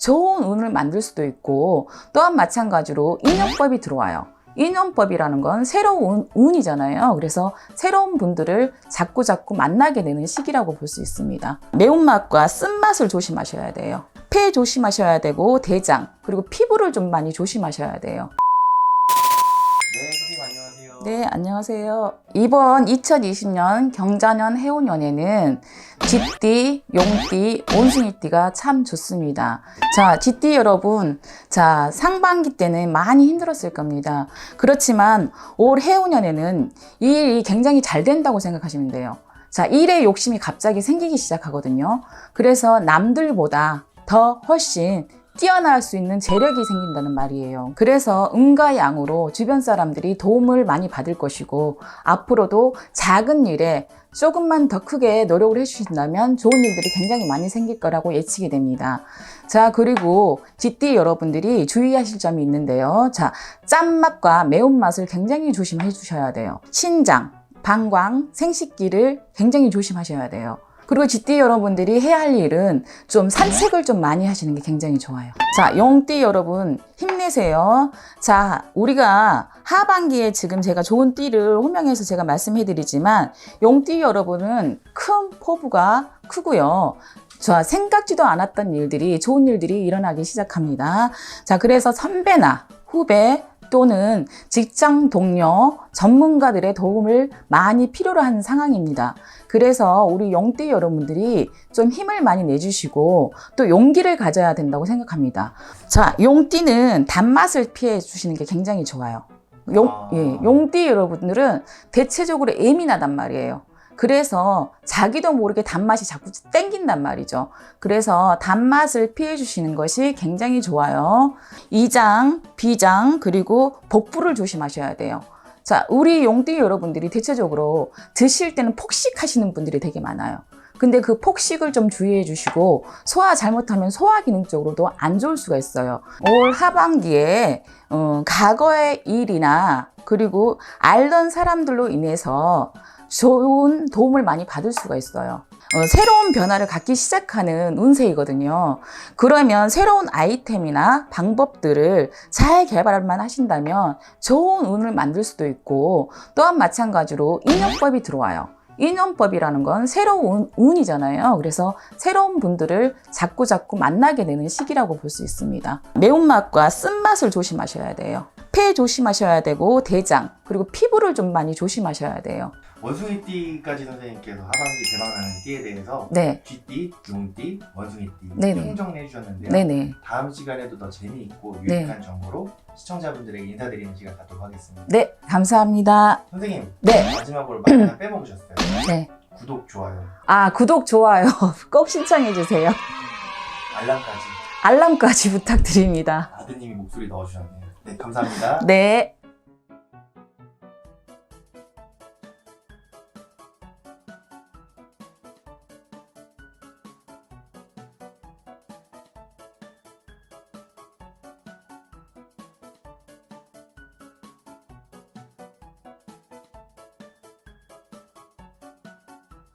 좋은 운을 만들 수도 있고 또한 마찬가지로 인연법이 들어와요. 인연법이라는 건 새로운 운이잖아요. 그래서 새로운 분들을 자꾸 자꾸 만나게 되는 시기라고 볼 수 있습니다. 매운맛과 쓴맛을 조심하셔야 돼요. 폐 조심하셔야 되고 대장 그리고 피부를 좀 많이 조심하셔야 돼요. 네, 안녕하세요. 이번 2020년 경자년 해운년에는 쥐띠, 용띠, 온숭이띠가 참 좋습니다. 자, 쥐띠 여러분, 자, 상반기 때는 많이 힘들었을 겁니다. 그렇지만 올 해운년에는 이 일이 굉장히 잘 된다고 생각하시면 돼요. 자, 일에 욕심이 갑자기 생기기 시작하거든요. 그래서 남들보다 더 훨씬 뛰어날 수 있는 재력이 생긴다는 말이에요. 그래서 음과 양으로 주변 사람들이 도움을 많이 받을 것이고 앞으로도 작은 일에 조금만 더 크게 노력을 해주신다면 좋은 일들이 굉장히 많이 생길 거라고 예측이 됩니다. 자, 그리고 쥐띠 여러분들이 주의하실 점이 있는데요. 자, 짠맛과 매운맛을 굉장히 조심해 주셔야 돼요. 신장, 방광, 생식기를 굉장히 조심하셔야 돼요. 그리고 쥐띠 여러분들이 해야 할 일은 좀 산책을 좀 많이 하시는 게 굉장히 좋아요. 자, 용띠 여러분 힘내세요. 자, 우리가 하반기에 지금 제가 좋은 띠를 호명해서 제가 말씀해 드리지만 용띠 여러분은 큰 포부가 크고요. 자, 생각지도 않았던 일들이 좋은 일들이 일어나기 시작합니다. 자, 그래서 선배나 후배 또는 직장 동료, 전문가들의 도움을 많이 필요로 하는 상황입니다. 그래서 우리 용띠 여러분들이 좀 힘을 많이 내주시고 또 용기를 가져야 된다고 생각합니다. 자, 용띠는 단맛을 피해 주시는 게 굉장히 좋아요. 용, 아. 예, 용띠 여러분들은 대체적으로 예민하단 말이에요. 그래서 자기도 모르게 단맛이 자꾸 땡긴단 말이죠. 그래서 단맛을 피해 주시는 것이 굉장히 좋아요. 이장, 비장, 그리고 복부를 조심하셔야 돼요. 자, 우리 용띠 여러분들이 대체적으로 드실 때는 폭식하시는 분들이 되게 많아요. 근데 그 폭식을 좀 주의해 주시고 소화 잘못하면 소화 기능 쪽으로도 안 좋을 수가 있어요. 올 하반기에 어, 과거의 일이나 그리고 알던 사람들로 인해서 좋은 도움을 많이 받을 수가 있어요. 어, 새로운 변화를 갖기 시작하는 운세이거든요. 그러면 새로운 아이템이나 방법들을 잘 개발만 하신다면 좋은 운을 만들 수도 있고 또한 마찬가지로 인연법이 들어와요. 인연법이라는 건 새로운 운이잖아요. 그래서 새로운 분들을 자꾸 자꾸 만나게 되는 시기라고 볼 수 있습니다. 매운맛과 쓴맛을 조심하셔야 돼요. 폐 조심하셔야 되고 대장 그리고 피부를 좀 많이 조심하셔야 돼요. 원숭이띠까지 선생님께서 하반기 대박나는 띠에 대해서 네, 쥐띠, 용띠, 원숭이띠 네네. 총정리해 주셨는데요. 네네. 다음 시간에도 더 재미있고 네. 유익한 정보로 시청자분들에게 인사드리는 시간 갖도록 하겠습니다. 네, 감사합니다. 선생님 네, 마지막으로 말 하나 빼먹으셨어요. 네. 구독, 좋아요, 아, 구독, 좋아요. 꼭 신청해 주세요. 알람까지 알람까지 부탁드립니다. 아드님이 목소리 넣어주셨네요. 네, 감사합니다. 네.